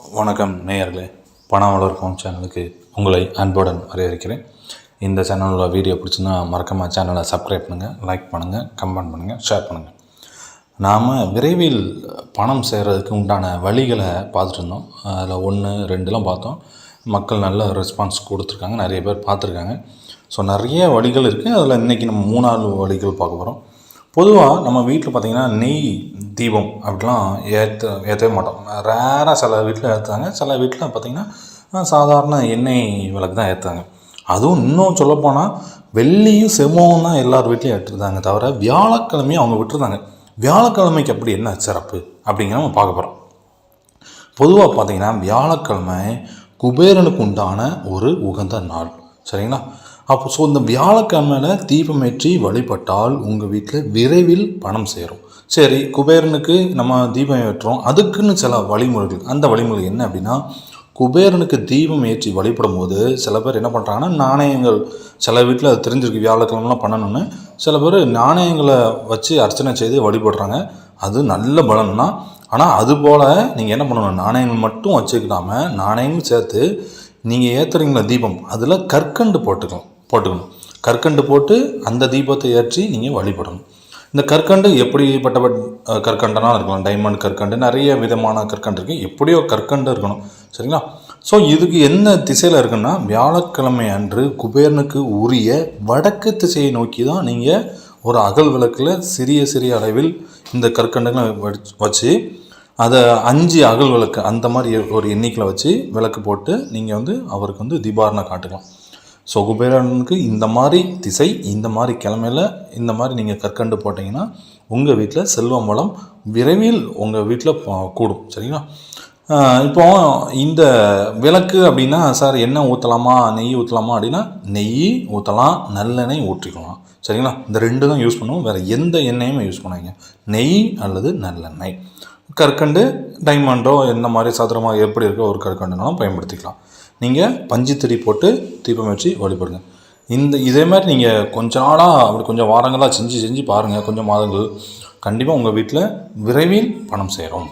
வணக்கம் நேயர்களே பணம் வளர்ப்போம் சேனலுக்கு உங்களை அன்புடன் வரவேற்கிறேன். இந்த சேனலில் வீடியோ பிடிச்சுன்னா மறக்காமல் சேனலை சப்ஸ்கிரைப் பண்ணுங்கள் லைக் பண்ணுங்கள் கமெண்ட் பண்ணுங்கள் ஷேர் பண்ணுங்கள் நாம் விரைவில் பணம் சேர்கிறதுக்கு உண்டான வழிகளை பார்த்துட்டு இருந்தோம். அதில் ஒன்று ரெண்டுலாம் பார்த்தோம். மக்கள் நல்ல ரெஸ்பான்ஸ் கொடுத்துருக்காங்க நிறைய பேர் பார்த்துருக்காங்க. ஸோ நிறைய வழிகள் இருக்குது அதில் இன்றைக்கி நம்ம மூணாவது வழிகள் பார்க்க போகிறோம் பொதுவாக நம்ம வீட்டில் பார்த்திங்கன்னா நெய் தீபம் அப்படிலாம் ஏற்ற ஏற்றவே மாட்டோம். ரேராக சில வீட்டில் ஏற்றுவாங்க சில வீட்டில் பார்த்திங்கன்னா சாதாரண எண்ணெய் விளக்கு தான் ஏற்றுவாங்க அதுவும் இன்னும் சொல்லப்போனால் வெள்ளியும் செம்மவும் தான் எல்லார் வீட்லையும் ஏற்றுறாங்க தவிர வியாழக்கிழமையும் அவங்க விட்டுருந்தாங்க. வியாழக்கிழமைக்கு அப்படி என்ன சிறப்பு அப்படிங்கிற நம்ம பார்க்க போகிறோம் பொதுவாக பார்த்தீங்கன்னா வியாழக்கிழமை குபேரனுக்கு உண்டான ஒரு உகந்த நாள். சரிங்களா? அப்போ ஸோ இந்த வியாழக்கிழமையில் தீபமேற்றி வழிபட்டால் உங்கள் வீட்டில் விரைவில் பணம் சேரும். சரி குபேரனுக்கு நம்ம தீபம் ஏற்றுறோம். அதுக்குன்னு சில வழிமுறைகள் அந்த வழிமுறை என்ன அப்படின்னா குபேரனுக்கு தீபம் ஏற்றி வழிபடும் போது சில பேர் என்ன பண்ணுறாங்கன்னா நாணயங்கள் சில வீட்டில் அது தெரிஞ்சிருக்கு வியாழக்கிழமெலாம் பண்ணணும்னு. சில பேர் நாணயங்களை வச்சு அர்ச்சனை செய்து வழிபடுறாங்க. அது நல்ல பலன் தான் ஆனால் அதுபோல் நீங்கள் என்ன பண்ணணும் நாணயங்கள் மட்டும் வச்சுக்கிடாம நாணயமும் சேர்த்து நீங்கள் ஏற்றுறீங்களா தீபம் அதில் கற்கண்டு போட்டுக்கலாம். போட்டுக்கணும். கற்கண்டு போட்டு அந்த தீபத்தை ஏற்றி நீங்கள் வழிபடணும். இந்த கற்கண்டு எப்படிப்பட்ட கற்கண்டனாக இருக்கலாம். டைமண்ட் கற்கண்டு நிறைய விதமான கற்கண்டு இருக்குது எப்படியோ கற்கண்டு இருக்கணும். சரிங்களா? ஸோ இதுக்கு என்ன திசையில் இருக்குன்னா வியாழக்கிழமை அன்று குபேரனுக்கு உரிய வடக்கு திசையை நோக்கி தான் நீங்கள் ஒரு அகல் விளக்கில் சிறிய சிறிய அளவில் இந்த கற்கண்டுகளை வச்சு- வச்சு அதை அஞ்சு அகல் விளக்கு அந்த மாதிரி ஒரு எண்ணிக்கையில் வச்சு விளக்கு போட்டு நீங்கள் வந்து அவருக்கு வந்து தீபாரணை காட்டுக்கலாம். ஸோ குபேரனுக்கு இந்த மாதிரி திசை இந்த மாதிரி கிழமையில் இந்த மாதிரி நீங்கள் கற்கண்டு போட்டிங்கன்னா உங்கள் வீட்டில் செல்வம் வளம் விரைவில் உங்கள் வீட்டில் கூடும். சரிங்களா? இப்போ இந்த விளக்கு அப்படின்னா சார் எண்ணெய் ஊற்றலாமா நெய் ஊற்றலாமா அப்படின்னா நெய் ஊற்றலாம் நல்லெண்ணெய் ஊற்றிக்கலாம். சரிங்களா? இந்த ரெண்டு தான் யூஸ் பண்ணுவோம். வேறு எந்த எண்ணெயுமே யூஸ் பண்ணாங்க நெய் அல்லது நல்லெண்ணெய். கற்கண்டு டைமண்டோ எந்த மாதிரி சதுரமாக எப்படி இருக்கோ ஒரு கற்கண்டுனாலும் பயன்படுத்திக்கலாம். நீங்கள் பஞ்சுத்திரி போட்டு தீபம் வச்சு வழிபடுங்க. இந்த இதே மாதிரி நீங்கள் கொஞ்ச நாளாக அப்படி கொஞ்சம் வாரங்களாக செஞ்சு செஞ்சு பாருங்கள் கொஞ்சம் மாதங்கள். கண்டிப்பாக உங்கள் வீட்டில் விரைவில் பணம் சேரும்.